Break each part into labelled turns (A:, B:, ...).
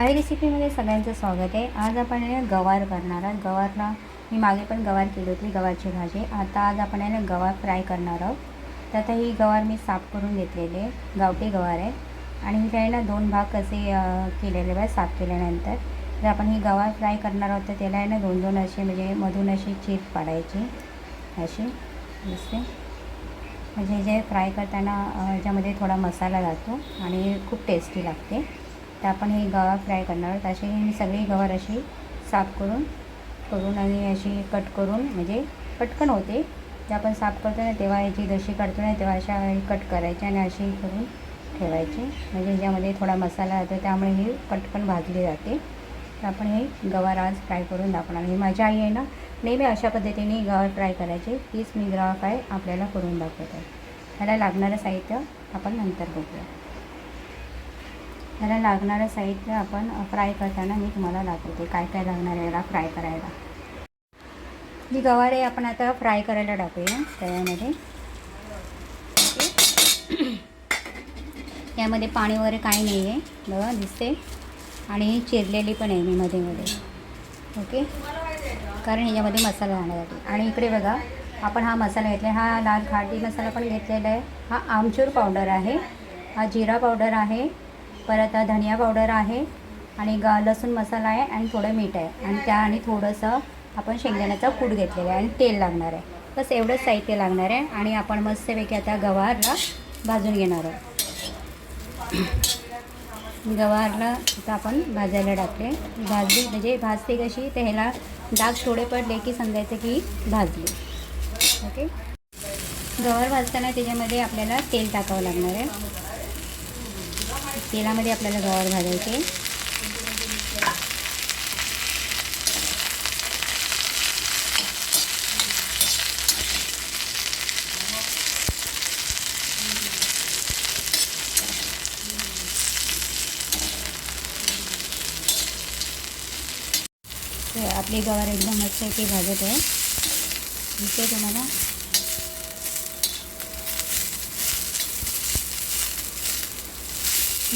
A: काही रेसिपीमध्ये सगळ्यांचं स्वागत आहे. आज आपण आहे ना गवार करणार आहोत. गवारला मी मागे पण गवार केली होती गवारची भाजी. आता आज आपण आहे ना गवार फ्राय करणार आहोत. तर आता ही गवार मी साफ करून घेतलेली आहे. गावठी गवार आहे. आणि ही आहे ना दोन भाग कसे केलेले आहे साफ केल्यानंतर. जर आपण ही गवार फ्राय करणार आहोत तर त्याला आहे ना दोन दोन असे म्हणजे मधून अशी चीप पाडायची. अशी दिसते? म्हणजे जे फ्राय करताना ज्यामध्ये थोडा मसाला जातो आणि खूप टेस्टी लागते. तर आपण हे गवा फ्राय करणार आहोत. अशी मी सगळी गवार अशी साफ करून करून आणि अशी कट करून म्हणजे पटकन होते. जे आपण साफ करतो ना तेव्हा याची जशी काढतो ना तेव्हा अशा कट करायची आणि अशी करून ठेवायची. म्हणजे ज्यामध्ये थोडा मसाला जातो त्यामुळे ही पटकन भाजली जाते. तर आपण हे गवार आज फ्राय करून दाखवणार. ही माझी आई आहे ना नेहमी अशा पद्धतीने गवार फ्राय करायची. तीच मी गवा फ्राय आपल्याला करून दाखवतो. ह्याला लागणारं साहित्य आपण नंतर बघूया. त्याला लागणारं साहित्य आपण फ्राय करताना मी तुम्हाला दाखवते काय काय लागणार आहे याला फ्राय करायला. जी गवारे आपण आता फ्राय करायला टाकूया तव्यामध्ये. यामध्ये पाणी वगैरे काही नाही आहे बघा दिसते. आणि चिरलेली पण आहे मी मध्ये मध्ये. ओके. कारण ह्याच्यामध्ये मसाला घालण्यासाठी आणि इकडे बघा आपण हा मसाला घेतला हा लाल खाटी मसाला पण घेतलेला आहे. हा आमचूर पावडर आहे. हा जिरा पावडर आहे. परत धनिया पावडर आहे आणि ग लसूण मसाला आहे आणि थोडं मीठ आहे. आणि त्या आणि थोडंसं आपण शेंगदाण्याचा कूट घेतलेला आहे आणि तेल लागणार आहे. बस एवढंच साहित्य लागणार आहे आणि आपण मस्तपैकी आता गवारला भाजून घेणार आहोत. गवारला आता आपण भाजायला टाकले. भाजली म्हणजे भाजते कशी? तर ह्याला डाग थोडे पडले की समजायचं की भाजली. ओके? गवार भाजताना त्याच्यामध्ये आपल्याला तेल टाकावं लागणार आहे. तेलामध्ये आपल्याला गवार तर आपली गवार एकदम मस्त ती भाजत दिसते तुम्हाला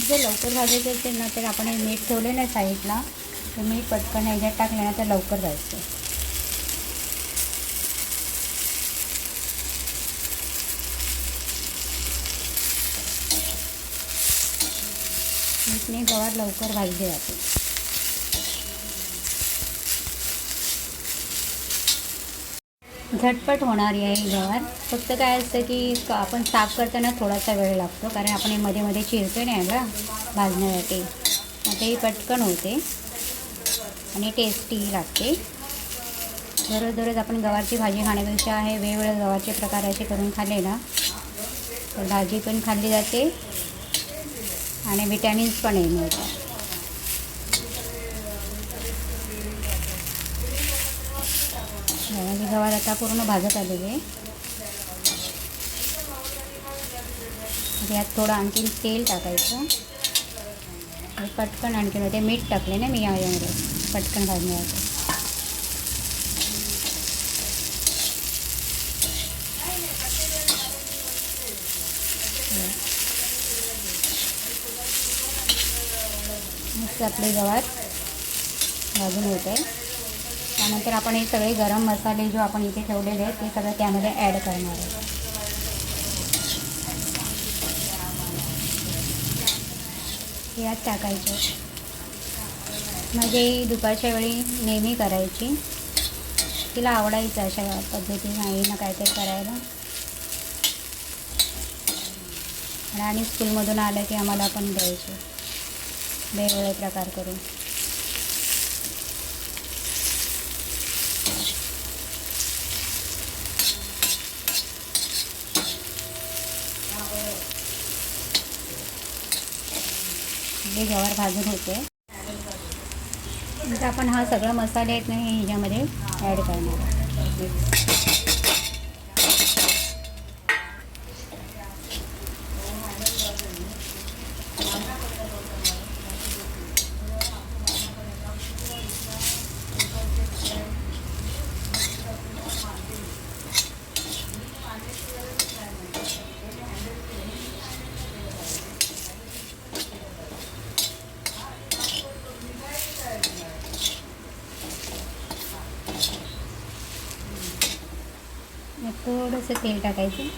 A: जर लवकर भाजायचं असेल ना तर आपण हे मीठ ठेवले ना साईडला. तर मीठ पटकन ह्याच्यात टाकले ना तर लवकर भाजते मीठने गवार लवकर भाजले जाते झटपट होणारी आहे ही गवार फक्त काय असतं की आपण साफ करताना थोडासा वेळ लागतो कारण आपण हे मध्ये मध्ये चिरतो ना याला भाजण्यासाठी. आता ही पटकन होते. आणि टेस्टी लागते. दररोज दररोज आपण गवारची भाजी खाण्यापेक्षा हे वेगवेगळ्या गवारचे प्रकार असे करून खाल्ले ना तर भाजी पण खाल्ली जाते. आणि विटॅमिन्स पण आहे. मिळतात माझी गवार आता पूर्ण भाजत आलेले म्हणजे यात थोडं आणखीन तेल टाकायचं. आणि पटकन आणखीन होते मीठ टाकले ना मी यामध्ये. पटकन भाजण्यासाठी मस्त आपले गवार भाजून होत. आहे त्यानंतर आपण हे सगळे गरम मसाले जो आपण इथे ठेवलेले आहेत ते सगळं त्यामध्ये ॲड करणार आहे. हे यात टाकायचं. म्हणजे दुपारच्या वेळी नेहमी करायची. तिला आवडायचं अशा पद्धतीने ना काहीतरी करायला. आणि आणि स्कूलमधून आलं की आम्हाला पण द्यायचे. वेगवेगळे प्रकार करून. हे गवार भाजून होते. नंतर आपण हा सगळं मसाले आहेत ना हे ह्याच्यामध्ये ॲड करणार थोडंसं तेल टाकायचं.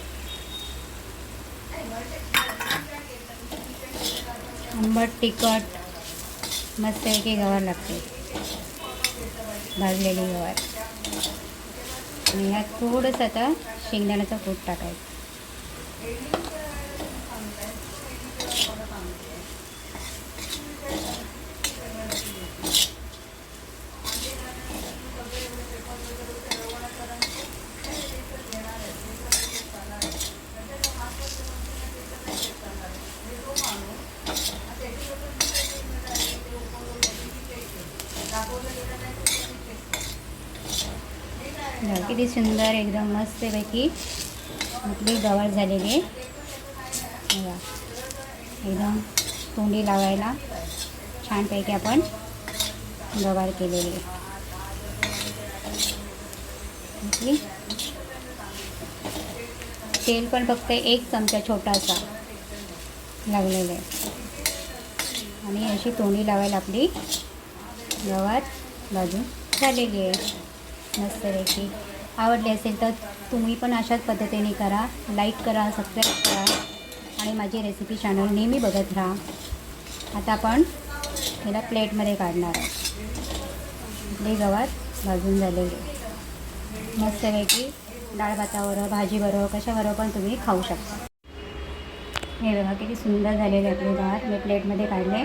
A: आंबट तिखट मस्त की गवार लागते भाजलेली गवार आणि ह्यात थोडंसं आता शेंगदाण्याचा कूट टाकायचं. किती सुंदर एकदम मस्तपैकी आपली गवार झालेली आहे. एकदम तोंडी लावायला छानपैकी आपण गवार केलेली आहे. तेल पण फक्त एक चमचा छोटासा लागलेला आहे. आणि अशी तोंडी लावायला आपली गवार भाजून झालेली आहे. मस्तपैकी आवडली असेल तर तुम्ही पण अशाच पद्धतीने करा. लाईक करा सबस्क्राईब करा. आणि माझी रेसिपी चॅनल नेहमी बघत राहा. आता आपण याला प्लेटमध्ये काढणार आहोत. आपली गवार भाजून झालेली मस्तपैकी डाळ भाताबरोबर भाजीबरोबर कशाबरोबर पण तुम्ही खाऊ शकता. हे बघा किती सुंदर झालेले आपले गवार. मी प्लेटमध्ये काढले.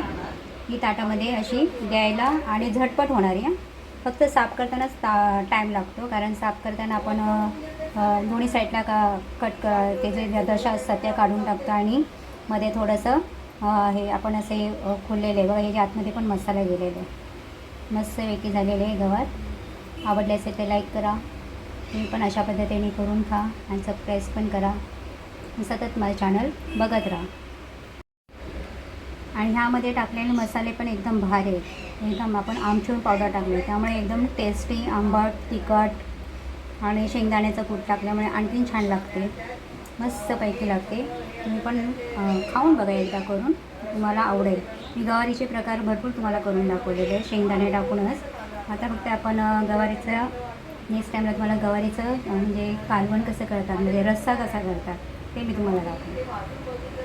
A: ही ताटामध्ये अशी द्यायला आणि झटपट होणारी आहे फक्त साफ करतानाच ता टाईम लागतो कारण साफ करताना आपण दोन्ही साईडला का कट क ते जे दशा असतात त्या काढून टाकतो आणि मध्ये थोडंसं हे आपण असे खुललेले बघा हे जे आतमध्ये पण मसाला गेलेले. मस्तपैकी झालेले आहे गवत आवडले असेल तर लाईक करा. तुम्ही पण अशा पद्धतीने करून खा आणि सबस्क्राईब पण करा. सतत माझं चॅनल बघत राहा. आणि ह्यामध्ये टाकलेले मसाले पण एकदम भारी आहेत. एकदम आपण आमचूर पावडर टाकलो त्यामुळे एकदम टेस्टी आंबट तिखट आणि शेंगदाण्याचं कूट टाकल्यामुळे आणखीन छान लागते. मस्तपैकी लागते. तुम्ही पण खाऊन बघा एकदा करून. तुम्हाला आवडेल. मी गवारीचे प्रकार भरपूर तुम्हाला करून दाखवलेले आहे शेंगदाणे टाकूनच. आता फक्त आपण गवारीचं नेक्स्ट टाईमला तुम्हाला गवारीचं म्हणजे कालवण कसं करतात म्हणजे रस्सा कसा करतात ते मी तुम्हाला दाखवेन